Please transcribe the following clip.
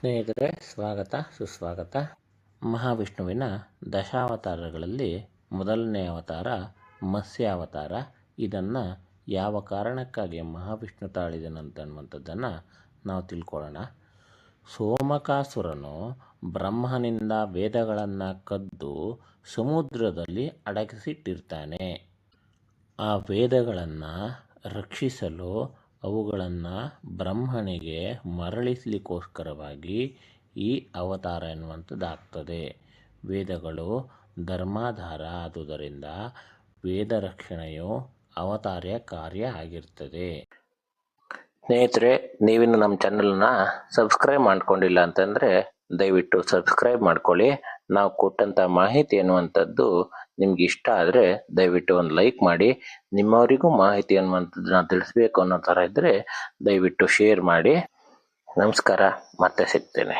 ಸ್ನೇಹಿತರೆ, ಸ್ವಾಗತ, ಸುಸ್ವಾಗತ. ಮಹಾವಿಷ್ಣುವಿನ ದಶಾವತಾರಗಳಲ್ಲಿ ಮೊದಲನೇ ಅವತಾರ ಮತ್ಸ್ಯಾವತಾರ. ಇದನ್ನು ಯಾವ ಕಾರಣಕ್ಕಾಗಿ ಮಹಾವಿಷ್ಣು ತಾಳಿದನಂತನ್ನುವಂಥದ್ದನ್ನು ನಾವು ತಿಳ್ಕೊಳ್ಳೋಣ. ಸೋಮಕಾಸುರನು ಬ್ರಹ್ಮನಿಂದ ವೇದಗಳನ್ನು ಕದ್ದು ಸಮುದ್ರದಲ್ಲಿ ಅಡಗಿಸಿಟ್ಟಿರ್ತಾನೆ. ಆ ವೇದಗಳನ್ನು ರಕ್ಷಿಸಲು ಅವುಗಳನ್ನು ಬ್ರಹ್ಮನಿಗೆ ಮರಳಿಸಲಿಕ್ಕೋಸ್ಕರವಾಗಿ ಈ ಅವತಾರ ಎನ್ನುವಂಥದ್ದಾಗ್ತದೆ. ವೇದಗಳು ಧರ್ಮಾಧಾರ ಆದುದರಿಂದ ವೇದ ರಕ್ಷಣೆಯು ಅವತಾರ್ಯ ಕಾರ್ಯ ಆಗಿರ್ತದೆ. ಸ್ನೇಹಿತರೆ, ನೀವಿನ್ನು ನಮ್ಮ ಚಾನಲ್ನ ಸಬ್ಸ್ಕ್ರೈಬ್ ಮಾಡ್ಕೊಂಡಿಲ್ಲ ಅಂತಂದರೆ ದಯವಿಟ್ಟು ಸಬ್ಸ್ಕ್ರೈಬ್ ಮಾಡ್ಕೊಳ್ಳಿ. ನಾವು ಕೊಟ್ಟಂಥ ಮಾಹಿತಿ ಅನ್ನುವಂಥದ್ದು ನಿಮ್ಗೆ ಇಷ್ಟ ಆದರೆ ದಯವಿಟ್ಟು ಒಂದು ಲೈಕ್ ಮಾಡಿ, ನಿಮ್ಮವರಿಗೂ ಮಾಹಿತಿ ಅನ್ನುವಂಥದ್ದನ್ನ ತಿಳಿಸ್ಬೇಕು ಅನ್ನೋ ಥರ ಇದ್ದರೆ ದಯವಿಟ್ಟು ಶೇರ್ ಮಾಡಿ. ನಮಸ್ಕಾರ, ಮತ್ತೆ ಸಿಗ್ತೇನೆ.